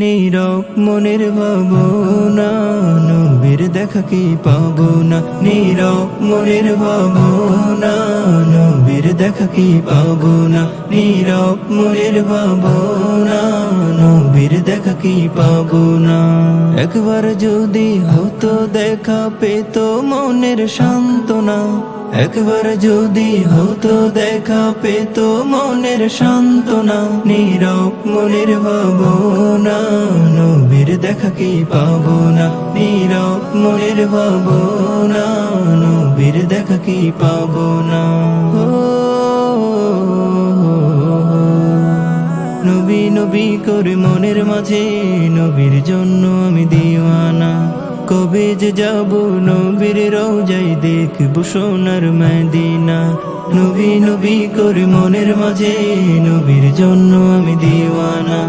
নীরব মনের ভাবনা, নবীর দেখা কি পাবো না নীরব মনের ভাবনা, নবীর দেখা কি পাবো না নীরব মনের ভাবনা, নবীর দেখা কি পাবো না একবার যদি হতো, দেখা পেতো মনের সান্ত্বনা। একবার যদি হতো দেখা পেতো মনের সান্ত্বনা, নীরব মনের ভাবনা, নবীর দেখা কি পাবো না? নীরব মনের ভাবনা, নবীর দেখা কি পাবো না? নবী নবী করে মনের মাঝে, নবীর জন্য আমি দিওয়ানা। কবে যে যাব নবীর রোজাই দেখব সোনার মদিনা। নবী নবী করে মনের মাঝে, নবীর জন্য আমি দিওয়ানা।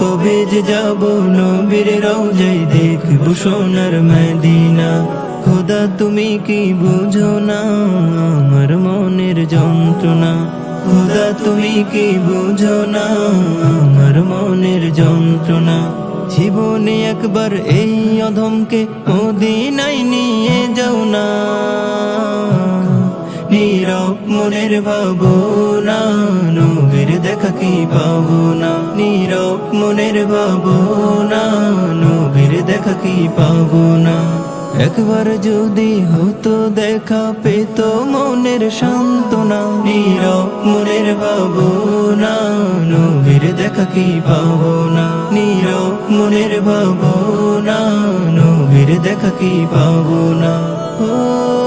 কবে যে যাব নবীর রোজাই দেখব সোনার মদিনা। খোদা, তুমি কি বুঝো না আমার মনের যন্ত্রণা? খোদা, তুমি কি বুঝো না আমার মনের যন্ত্রণা? জীবনে একবার এই অধমকে মদিনাই নিয়ে যাও না। নীরব মনের ভাবনা, নবীর দেখা কি পাবো না নীরব মনের ভাবনা, নবীর দেখা কি পাবো না একবার যদি হতো দেখা পেত মনের সান্ত্বনা। নীরব মনের ভাবনা, নবীর দেখা কি পাবো না নীরব মনের ভাবনা নবীর দেখা কি পাবো না? ও